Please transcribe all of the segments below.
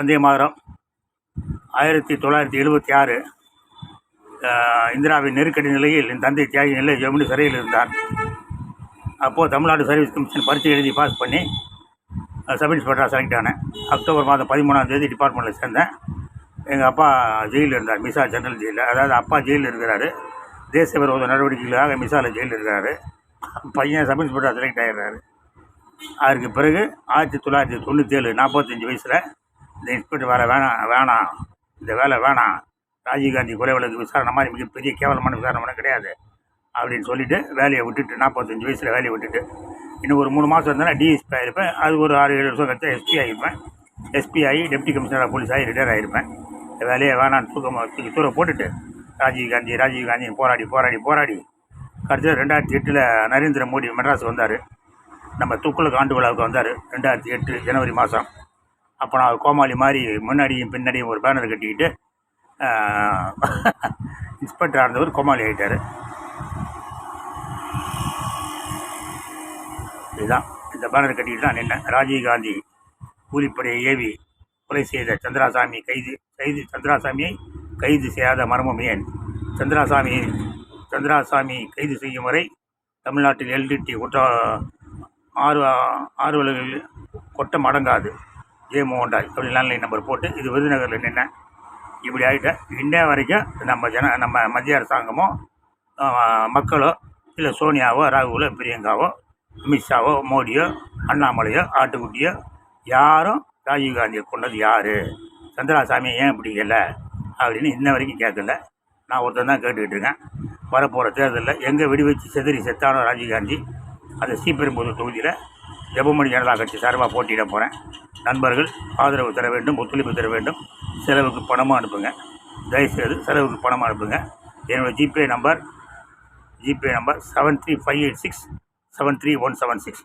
வந்தே மாதிரம். ஆயிரத்தி தொள்ளாயிரத்தி எழுபத்தி ஆறு இந்திராவின் நெருக்கடி நிலையில் என் தந்தை தியாகி நிலை ஜெமினி சிறையில் இருந்தார். அப்போது தமிழ்நாடு சர்வீஸ் கமிஷன் பரீட்சை எழுதி பாஸ் பண்ணி சப் இன்ஸ்பெக்டராக செலக்ட் ஆனேன். அக்டோபர் மாதம் பதிமூணாம் தேதி டிபார்ட்மெண்ட்டில் சேர்ந்தேன். எங்கள் அப்பா ஜெயிலில் இருந்தார் மிசா ஜெனரல் ஜெயிலில். அதாவது அப்பா ஜெயிலில் இருக்கிறாரு. தேசிய விரோத நடவடிக்கைகளுக்காக மிசாவில் ஜெயிலில் இருக்கிறாரு. பையன் சப் இன்ஸ்பெக்டராக செலக்ட் ஆகிடுறாரு அதற்கு பிறகு ஆயிரத்தி தொள்ளாயிரத்தி தொண்ணூற்றி ஏழு நாற்பத்தஞ்சு வயசில் இந்த இன்ஸ்பெக்டர் வேலை வேணாம் வேணாம் இந்த வேலை வேணாம் ராஜீவ்காந்தி கொலை வழக்கு விசாரணை மாதிரி மிகப்பெரிய கேவலமான விசாரணை கிடையாது அப்படின்னு சொல்லிட்டு வேலையை விட்டுட்டு நாற்பத்தஞ்சு வயசில் வேலையை விட்டுட்டு. இன்னும் ஒரு மூணு மாதம் இருந்தேன்னா டிஎஸ்பி ஆகிருப்பேன் அது ஒரு ஆறு ஏழு வருஷம் கழிச்சா எஸ்பி ஆகிருப்பேன் எஸ்பி ஆகி டெப்டி கமிஷனர் போலீஸ் ஆகி ரிட்டையர் ஆகிருப்பேன் இந்த வேலையை வேணான்னு தூக்கம் தூக்கி தூர போட்டுட்டு ராஜீவ்காந்தி ராஜீவ்காந்தி போராடி போராடி போராடி. கடைசியில் ரெண்டாயிரத்தி எட்டில் நரேந்திர மோடி மெட்ராஸ் வந்தார். நம்ம துக்குளுக்கு ஆண்டு விழாவுக்கு வந்தார். ரெண்டாயிரத்தி எட்டு ஜனவரி மாதம் அப்போ நான் கோமாளி மாதிரி முன்னாடியும் பின்னாடியும் ஒரு பேனர் கட்டிக்கிட்டு இன்ஸ்பெக்டர் இருந்தவர் கோமாளி ஆகிட்டார் இதுதான். இந்த பேனர் கட்டிக்கிட்டு தான் நின்னேன். ராஜீவ்காந்தி கூலிப்படையை ஏவி கொலை செய்த சந்திராசாமி கைது கைது சந்திராசாமியை கைது செய்யாத மர்மம் ஏன்? சந்திராசாமி சந்திராசாமி கைது செய்யும் வரை தமிழ்நாட்டில் எல்டிடி குற்ற ஆர்வ ஆர்வலர்கள் கொட்டம் அடங்காது. ஜே மோகன்டாய் அப்படி லேண்ட்லைன் நம்பர் போட்டு இது விருதுநகரில் நின்னேன் இப்படி ஆகிட்டேன் இன்னே வரைக்கும் நம்ம ஜன நம்ம மத்திய அரசாங்கமோ மக்களோ இல்லை சோனியாவோ ராகுலோ பிரியங்காவோ அமித்ஷாவோ மோடியோ அண்ணாமலையோ ஆட்டுக்குட்டியோ யாரும் ராஜீவ்காந்தியை கொண்டது யார்? சந்திராசாமியை ஏன் பிடிக்கல அப்படின்னு இன்ன வரைக்கும் கேட்கல. நான் ஒருத்தன் தான் கேட்டுக்கிட்டு இருக்கேன். வரப்போகிற தேர்தலில் எங்கே வெடிவச்சு செதறி செத்தானோ ராஜீவ்காந்தி அந்த ஸ்ரீபெரும்புதூர் தொகுதியில் ஜெபமணி ஜனதா கட்சி சார்பாக போட்டியிட போகிறேன் நண்பர்கள் ஆதரவு தர வேண்டும் ஒத்துழைப்பு தர வேண்டும். செலவுக்கு பணமாக அனுப்புங்க. தயவுசெய்து செலவுக்கு பணமாக அனுப்புங்க. என்னோடய GPay number GPay number seven three five eight six seven three one seven six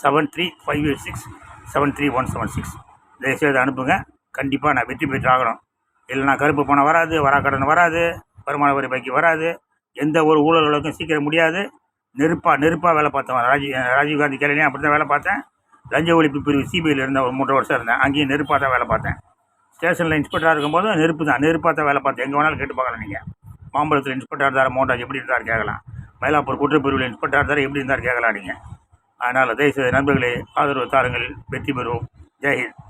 seven three five eight six seven three one seven six தயவுசெய்து அனுப்புங்க. கண்டிப்பாக நான் வெற்றி பெற்று ஆகணும் இல்லைனா கருப்பு பணம் வராது வராக்கடன் வராது வருமான வரி பாக்கி வராது எந்த ஒரு ஊழல்களுக்கும் சீக்கிரம் முடியாது. நெருப்பாக நெருப்பாக வேலை பார்த்தவன். ராஜீவ் ராஜீவ்காந்தி கேள்வியும் அப்படி தான் வேலை பார்த்தேன். லஞ்ச ஒழிப்பு பிரிவு சிபிஐயில் இருந்த ஒரு மூன்று வருஷம் இருந்தேன். அங்கேயும் நெருப்பாக தான் வேலை பார்த்தேன். ஸ்டேஷனில் இன்ஸ்பெக்டராக இருக்கும்போது நெருப்பு தான். நெருப்பாக தான் வேலை பார்த்தேன். எங்கே வேணாலும் கேட்டு பார்க்கலாம் நீங்கள் மாம்பழத்தில் இன்ஸ்பெக்டர் இருந்தார் மோட்டார் எப்படி இருந்தார் கேட்கலாம். மயிலாப்பூர் குற்றப்பிரிவில் இன்ஸ்பெக்டர் இருந்தார் எப்படி இருந்தார் கேட்கலாம் நீங்கள் அதனால் தயவுசெய்து நண்பர்களே ஆதரவு தாருங்கள். வெற்றி பெறுவோம். ஜெயஹிந்த்